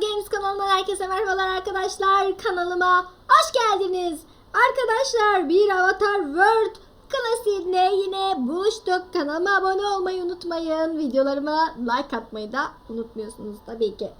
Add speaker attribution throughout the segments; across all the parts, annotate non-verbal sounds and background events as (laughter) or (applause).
Speaker 1: Games kanalından herkese merhabalar arkadaşlar. Kanalıma hoş geldiniz. Arkadaşlar bir Avatar World klasiğinde yine buluştuk. Kanalıma abone olmayı unutmayın. Videolarıma like atmayı da unutmuyorsunuz tabii ki.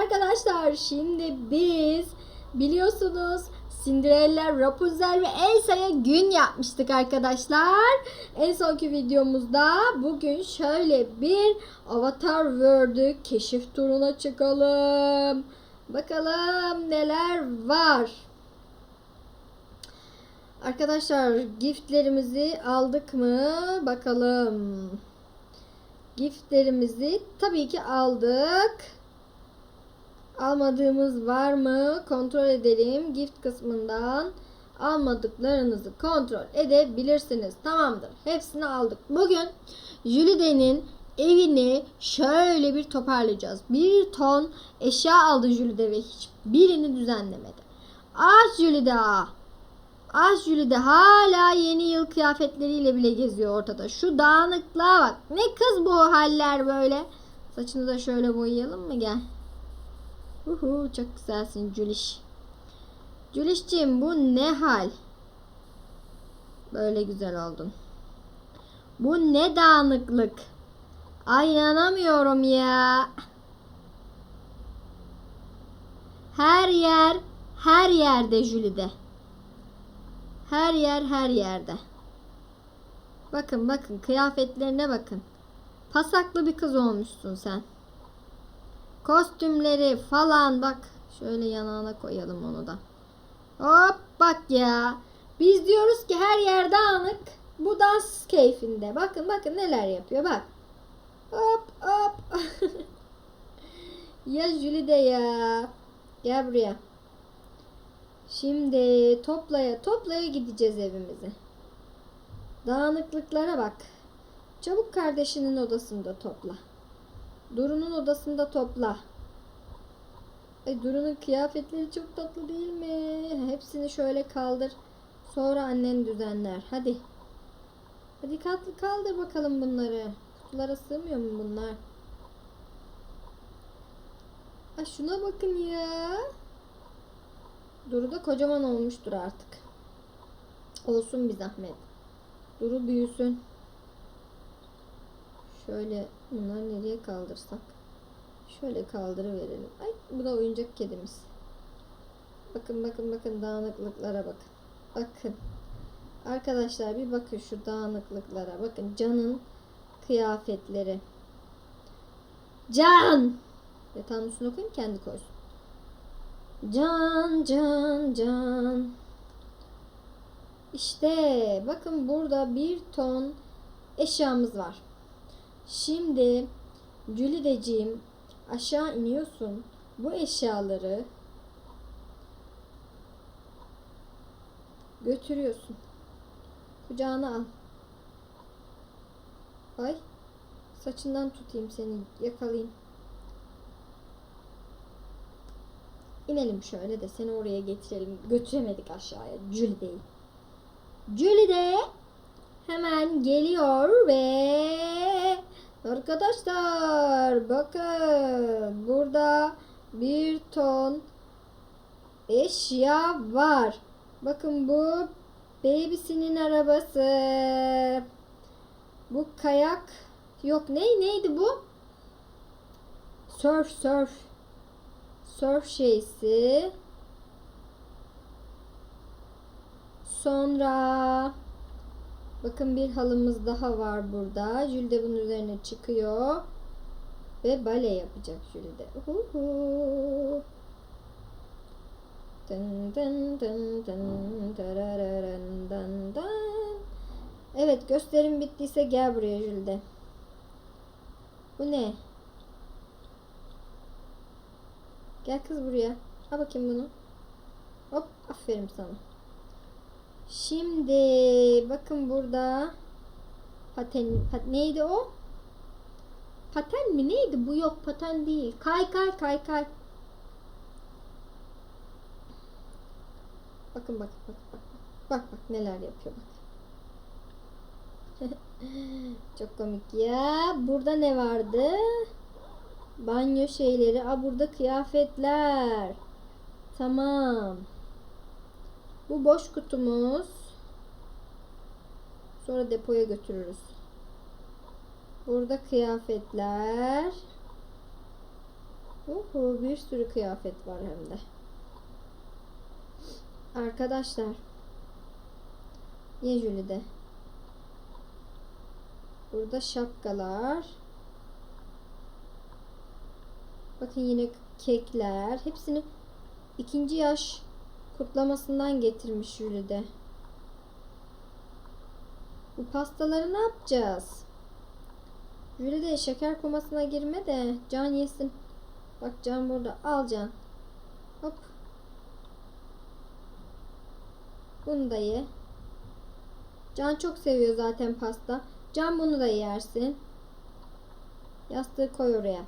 Speaker 1: Arkadaşlar şimdi biz biliyorsunuz Cinderella, Rapunzel ve Elsa'ya gün yapmıştık arkadaşlar. En sonki videomuzda bugün şöyle bir Avatar World'ü keşif turuna çıkalım. Bakalım neler var. Arkadaşlar giftlerimizi aldık mı? Bakalım. Giftlerimizi tabii ki aldık. Almadığımız var mı? Kontrol edelim. Gift kısmından almadıklarınızı kontrol edebilirsiniz. Tamamdır. Hepsini aldık. Bugün Jülide'nin evini şöyle bir toparlayacağız. Bir ton eşya aldı Jülide ve hiçbirini düzenlemedi. Ah Jülide ah. Ah Jülide hala yeni yıl kıyafetleriyle bile geziyor ortada. Şu dağınıklığa bak. Ne kız bu haller böyle. Saçını da şöyle boyayalım mı gel. Uhu çok güzelsin Cüliş. Cülişciğim bu ne hal? Böyle güzel oldun. Bu ne dağınıklık? Ay inanamıyorum ya. Her yer, her yerde Jülide. Her yer, her yerde. Bakın bakın kıyafetlerine bakın. Pasaklı bir kız olmuşsun sen. Kostümleri falan bak. Şöyle yanağına koyalım onu da. Hop bak ya. Biz diyoruz ki her yer dağınık. Bu dans keyfinde. Bakın bakın neler yapıyor bak. Hop hop. (laughs) ya Jüli ya. Gel buraya. Şimdi toplaya toplaya gideceğiz evimize. Dağınıklıklara bak. Çabuk kardeşinin odasında topla. Duru'nun odasında topla. Ay Duru'nun kıyafetleri çok tatlı değil mi? Hepsini şöyle kaldır. Sonra annen düzenler. Hadi. Hadi kaldır, kaldır bakalım bunları. Kutulara sığmıyor mu bunlar? Ay şuna bakın ya. Duru da kocaman olmuştur artık. Olsun bir zahmet. Duru büyüsün. Şöyle bunları nereye kaldırsak? Şöyle kaldırıverelim. Ay bu da oyuncak kedimiz. Bakın bakın bakın dağınıklıklara bakın. Bakın. Arkadaşlar bir bakın şu dağınıklıklara. Bakın Can'ın kıyafetleri. Can! Yatağın üstüne koyayım kendi koysun. Can, can, can. İşte bakın burada bir ton eşyamız var. Şimdi Cülideciğim aşağı iniyorsun. Bu eşyaları götürüyorsun. Kucağına al. Ay saçından tutayım seni yakalayayım. İnelim şöyle de seni oraya getirelim. Götüremedik aşağıya. Jülide'yi. Jülide hemen geliyor ve Arkadaşlar bakın burada bir ton eşya var. Bakın bu babysinin arabası. Bu kayak yok ne neydi bu? Surf surf. Surf şeysi. Sonra Bakın bir halımız daha var burada. Jülde bunun üzerine çıkıyor. Ve bale yapacak dın dın. Evet gösterim bittiyse gel buraya Jülde. Bu ne? Gel kız buraya. Al bakayım bunu. Hop aferin sana. Şimdi bakın burada paten pat, neydi o? Paten mi neydi bu yok paten değil. Kay kay kay kay. Bakın bak bak bak. Bak bak neler yapıyor bak. (laughs) Çok komik ya. Burada ne vardı? Banyo şeyleri. Aa burada kıyafetler. Tamam. Bu boş kutumuz. Sonra depoya götürürüz. Burada kıyafetler. Oho, bir sürü kıyafet var hem de. Arkadaşlar. Ye Jülide. Burada şapkalar. Bakın yine kekler. Hepsini ikinci yaş kutlamasından getirmiş Jülide. Bu pastaları ne yapacağız? Jülide şeker komasına girme de Can yesin. Bak Can burada. Al Can. Hop. Bunu da ye. Can çok seviyor zaten pasta. Can bunu da yersin. Yastığı koy oraya.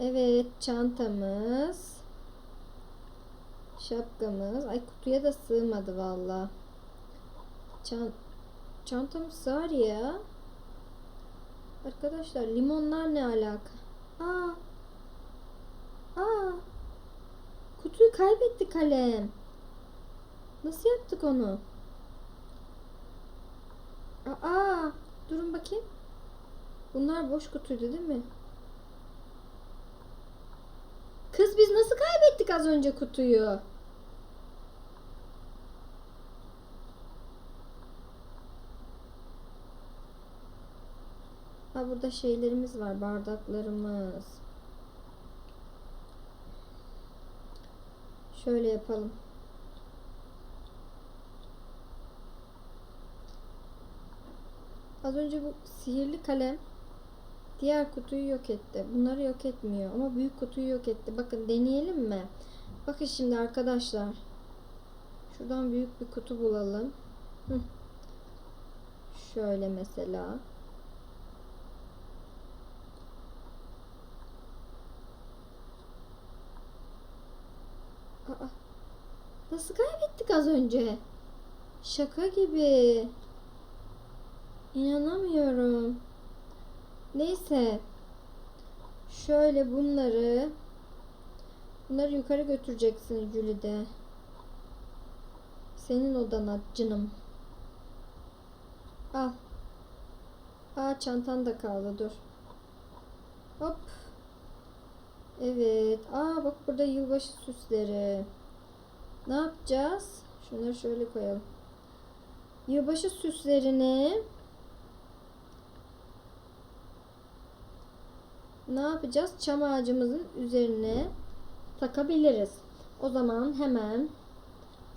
Speaker 1: Evet çantamız. Şapkamız. Ay kutuya da sığmadı valla. Çan çantamız sığar ya. Arkadaşlar limonlar ne alaka? Aa. Aa. Kutuyu kaybetti kalem. Nasıl yaptık onu? Aa, durun bakayım. Bunlar boş kutuydu değil mi? Kız biz nasıl kaybettik az önce kutuyu? Ha burada şeylerimiz var, bardaklarımız. Şöyle yapalım. Az önce bu sihirli kalem diğer kutuyu yok etti. Bunları yok etmiyor ama büyük kutuyu yok etti. Bakın deneyelim mi? Bakın şimdi arkadaşlar. Şuradan büyük bir kutu bulalım. Şöyle mesela. Aa, nasıl kaybettik az önce? Şaka gibi. İnanamıyorum. Neyse. Şöyle bunları bunları yukarı götüreceksin Jülide. Senin odana canım. Al. Aa çantan da kaldı dur. Hop. Evet. Aa bak burada yılbaşı süsleri. Ne yapacağız? Şunları şöyle koyalım. Yılbaşı süslerini ne yapacağız? Çam ağacımızın üzerine takabiliriz. O zaman hemen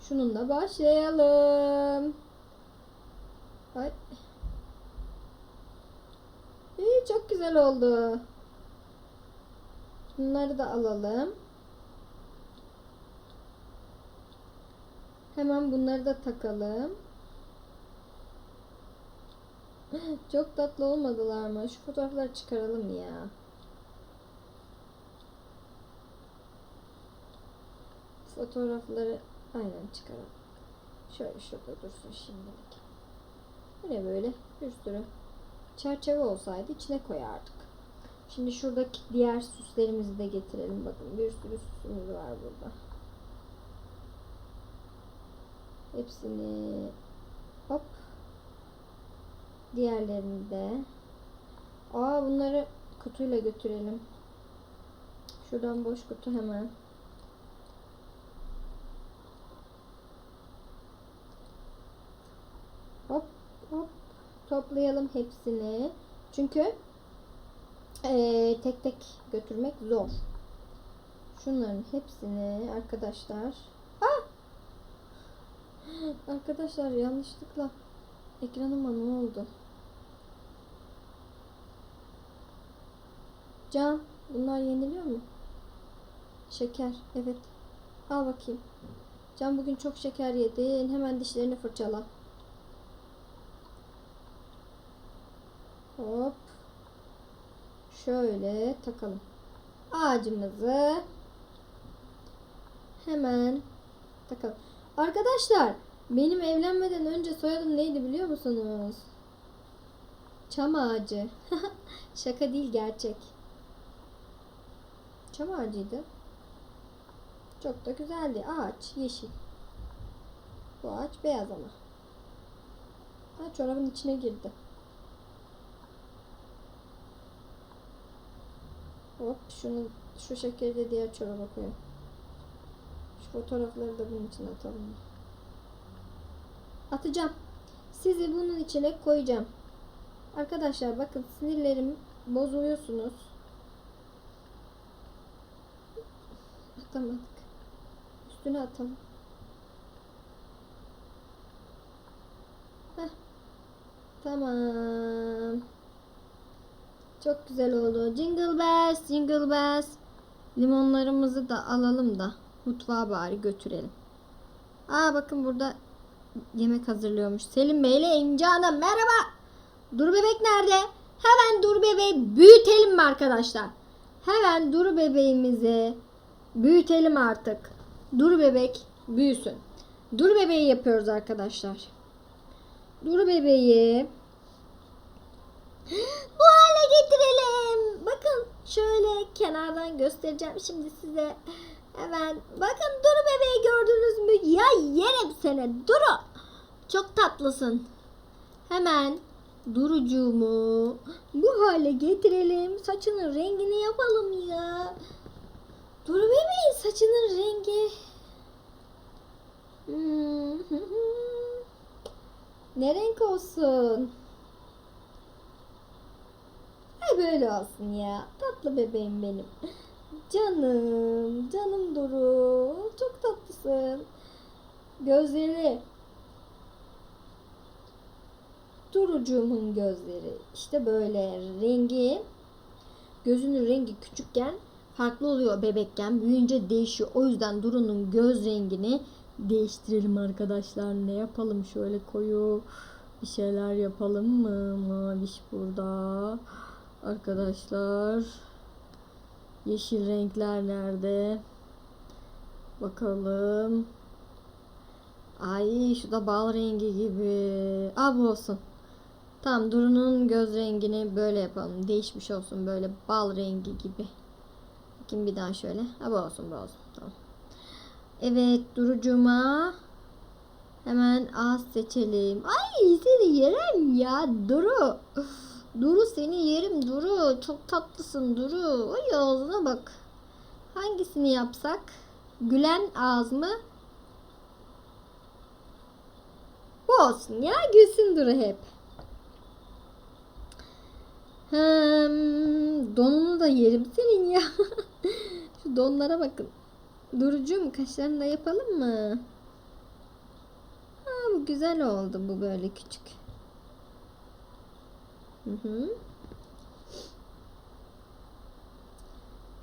Speaker 1: şununla başlayalım. Ay. İyi, çok güzel oldu. Bunları da alalım. Hemen bunları da takalım. Çok tatlı olmadılar mı? Şu fotoğrafları çıkaralım ya. Fotoğrafları aynen çıkaralım. Şöyle şurada dursun şimdilik. Bu ne böyle? Bir sürü çerçeve olsaydı içine koyardık. Şimdi şuradaki diğer süslerimizi de getirelim. Bakın bir sürü süsümüz var burada. Hepsini hop diğerlerini de Aa bunları kutuyla götürelim. Şuradan boş kutu hemen. Hop hop toplayalım hepsini. Çünkü eee, tek tek götürmek zor. Şunların hepsini arkadaşlar. Ah! Arkadaşlar yanlışlıkla ekranıma ne oldu? Can, bunlar yeniliyor mu? Şeker, evet. Al bakayım. Can bugün çok şeker yedin. Hemen dişlerini fırçala. Hop. Şöyle takalım. Ağacımızı hemen takalım. Arkadaşlar benim evlenmeden önce soyadım neydi biliyor musunuz? Çam ağacı. (laughs) Şaka değil gerçek. Çam ağacıydı. Çok da güzeldi. Ağaç yeşil. Bu ağaç beyaz ama. Ha çorabın içine girdi. Hop şunu şu şekeri de diğer çoraba koyalım. Şu fotoğrafları da bunun içine atalım. Atacağım. Sizi bunun içine koyacağım. Arkadaşlar bakın sinirlerim bozuluyorsunuz. Atamadık. Üstüne atalım. Heh. Tamam. Çok güzel oldu. Jingle bells, jingle bells. Limonlarımızı da alalım da mutfağa bari götürelim. Aa bakın burada yemek hazırlıyormuş. Selim Bey ile İnce Hanım merhaba. Duru bebek nerede? Hemen Duru bebeği büyütelim mi arkadaşlar? Hemen Duru bebeğimizi büyütelim artık. Duru bebek büyüsün. Duru bebeği yapıyoruz arkadaşlar. Duru bebeği bu hale getirelim. Bakın şöyle kenardan göstereceğim şimdi size. Hemen bakın Duru bebeği gördünüz mü? Ya yerim seni Duru. Çok tatlısın. Hemen Durucuğumu bu hale getirelim. Saçının rengini yapalım ya. Duru bebeğin saçının rengi. Hmm. (laughs) ne renk olsun? Ay böyle olsun ya. Tatlı bebeğim benim. Canım, canım Duru. Çok tatlısın. Gözleri. Durucuğumun gözleri. İşte böyle rengi. Gözünün rengi küçükken farklı oluyor bebekken. Büyüyünce değişiyor. O yüzden Duru'nun göz rengini değiştirelim arkadaşlar. Ne yapalım şöyle koyu bir şeyler yapalım mı? Maviş burada. Arkadaşlar. Yeşil renkler nerede? Bakalım. Ay şu da bal rengi gibi. Aa bu olsun. Tamam Duru'nun göz rengini böyle yapalım. Değişmiş olsun böyle bal rengi gibi. Bakayım bir daha şöyle. Ha bu olsun bu olsun. Tamam. Evet Duru'cuma hemen ağız seçelim. Ay seni yerim ya Duru. Duru seni yerim Duru. Çok tatlısın Duru. Ay ağzına bak. Hangisini yapsak? Gülen ağız mı? Bu olsun ya. Gülsün Duru hep. Hmm, donunu da yerim senin ya. (laughs) Şu donlara bakın. Durucuğum kaşlarını da yapalım mı? Ha, bu güzel oldu bu böyle küçük. Hı hı.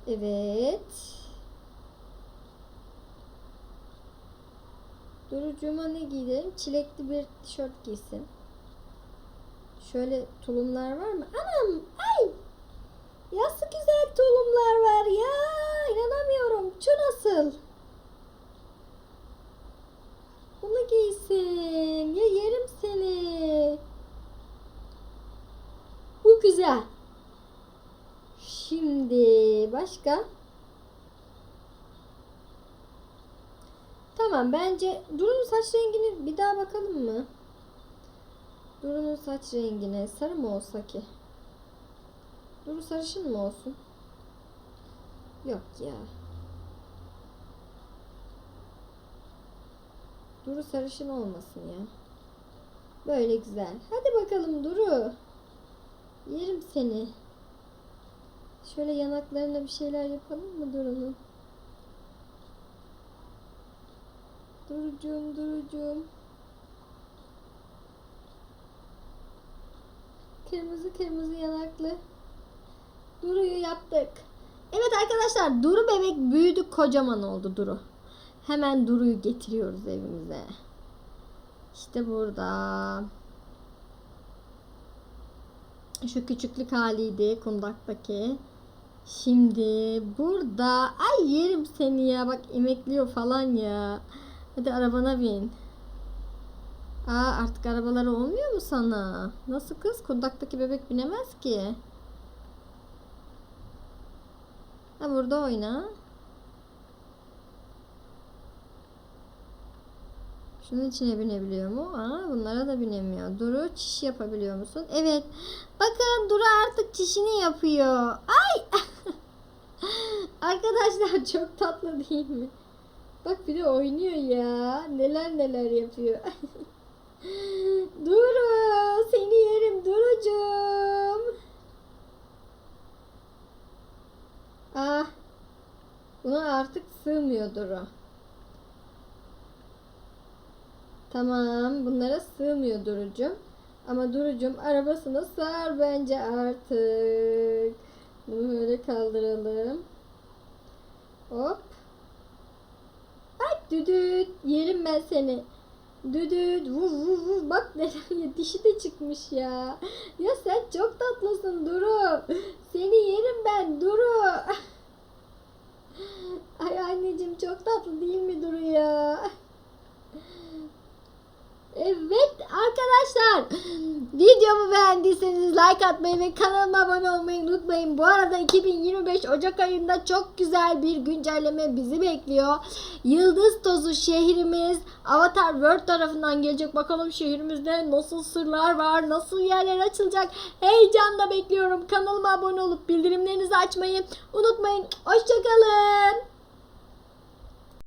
Speaker 1: Evet. Durucuğuma ne giydirelim? Çilekli bir tişört giysin. Şöyle tulumlar var mı? Anam! Ay! Nasıl güzel tulumlar var ya! İnanamıyorum. Şu nasıl? Bunu giysin. Ya yerim seni. Bu güzel. Şimdi başka? Tamam bence Duru'nun saç rengini bir daha bakalım mı? Duru'nun saç rengine sarı mı olsa ki? Duru sarışın mı olsun? Yok ya. Duru sarışın olmasın ya. Böyle güzel. Hadi bakalım Duru. Yerim seni. Şöyle yanaklarına bir şeyler yapalım mı Duru'nun? Durucuğum, Durucuğum. Kırmızı kırmızı yanaklı. Duru'yu yaptık. Evet arkadaşlar Duru bebek büyüdü kocaman oldu Duru. Hemen Duru'yu getiriyoruz evimize. İşte burada. Şu küçüklük haliydi kundaktaki. Şimdi burada. Ay yerim seni ya. Bak emekliyor falan ya. Hadi arabana bin. Aa artık arabaları olmuyor mu sana? Nasıl kız? Kundaktaki bebek binemez ki. Ha burada oyna. Şunun içine binebiliyor mu? Aa, bunlara da binemiyor. Duru çiş yapabiliyor musun? Evet. Bakın Duru artık çişini yapıyor. Ay! (laughs) Arkadaşlar (laughs) çok tatlı değil mi? Bak biri oynuyor ya. Neler neler yapıyor. (laughs) Duru seni yerim Durucum. Ah. Buna artık sığmıyor Duru. Tamam bunlara sığmıyor Durucum. Ama Durucum arabasına sığar bence artık. Bunu böyle kaldıralım. Hop. Ay düdüt. Yerim ben seni. Düdüt. Vur vur vur. Bak neler dişi de çıkmış ya. Ya sen çok tatlısın Duru. Seni yerim ben Duru. (laughs) Ay anneciğim çok tatlı değil mi Duru ya? Evet arkadaşlar videomu beğendiyseniz like atmayı ve kanalıma abone olmayı unutmayın. Bu arada 2025 Ocak ayında çok güzel bir güncelleme bizi bekliyor. Yıldız Tozu şehrimiz Avatar World tarafından gelecek. Bakalım şehrimizde nasıl sırlar var, nasıl yerler açılacak. Heyecanla bekliyorum. Kanalıma abone olup bildirimlerinizi açmayı unutmayın. Hoşçakalın.